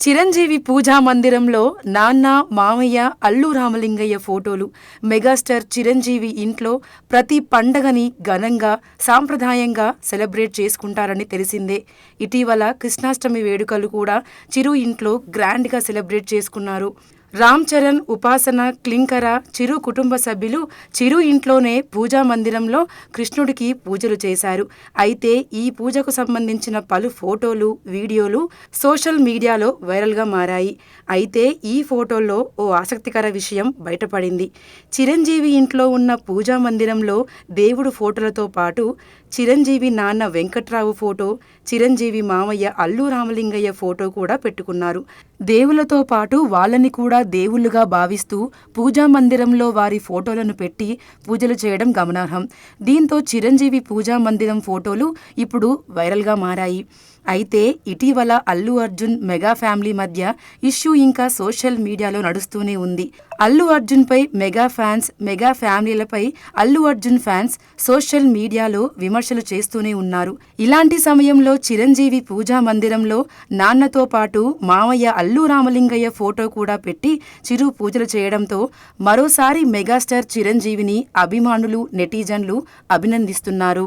చిరంజీవి పూజా మందిరంలో నాన్న మామయ్య అల్లు రామలింగయ్య ఫోటోలు. మెగాస్టార్ చిరంజీవి ఇంట్లో ప్రతి పండగని ఘనంగా సాంప్రదాయంగా సెలబ్రేట్ చేసుకుంటారని తెలిసిందే. ఇటీవల కృష్ణాష్టమి వేడుకలు కూడా చిరు ఇంట్లో గ్రాండ్గా సెలబ్రేట్ చేసుకున్నారు. రామ్ చరణ్ ఉపాసన క్లింకర చిరు కుటుంబ సభ్యులు చిరు ఇంట్లోనే పూజా మందిరంలో కృష్ణుడికి పూజలు చేశారు. అయితే ఈ పూజకు సంబంధించిన పలు ఫోటోలు వీడియోలు సోషల్ మీడియాలో వైరల్గా మారాయి. అయితే ఈ ఫోటోల్లో ఓ ఆసక్తికర విషయం బయటపడింది. చిరంజీవి ఇంట్లో ఉన్న పూజా మందిరంలో దేవుడు ఫోటోలతో పాటు చిరంజీవి నాన్న వెంకట్రావు ఫోటో చిరంజీవి మామయ్య అల్లు రామలింగయ్య ఫోటో కూడా పెట్టుకున్నారు. దేవులతో పాటు వాళ్ళని కూడా దేవుళ్ళుగా భావిస్తూ పూజా మందిరంలో వారి ఫోటోలను పెట్టి పూజలు చేయడం గమనార్హం. దీంతో చిరంజీవి పూజా మందిరం ఫోటోలు ఇప్పుడు వైరల్గా మారాయి. అయితే ఇటీవల అల్లు అర్జున్ మెగా ఫ్యామిలీ మధ్య ఇష్యూ ఇంకా సోషల్ మీడియాలో నడుస్తూనే ఉంది. అల్లు అర్జున్ పై మెగా ఫ్యాన్స్ మెగా ఫ్యామిలీలపై అల్లు అర్జున్ ఫ్యాన్స్ సోషల్ మీడియాలో విమర్శలు చేస్తూనే ఉన్నారు. ఇలాంటి సమయంలో చిరంజీవి పూజా మందిరంలో నాన్నతో పాటు మామయ్య అల్లు రామలింగయ్య ఫోటో కూడా పెట్టి చిరు పూజలు చేయడంతో మరోసారి మెగాస్టార్ చిరంజీవిని అభిమానులు నెటిజన్లు అభినందిస్తున్నారు.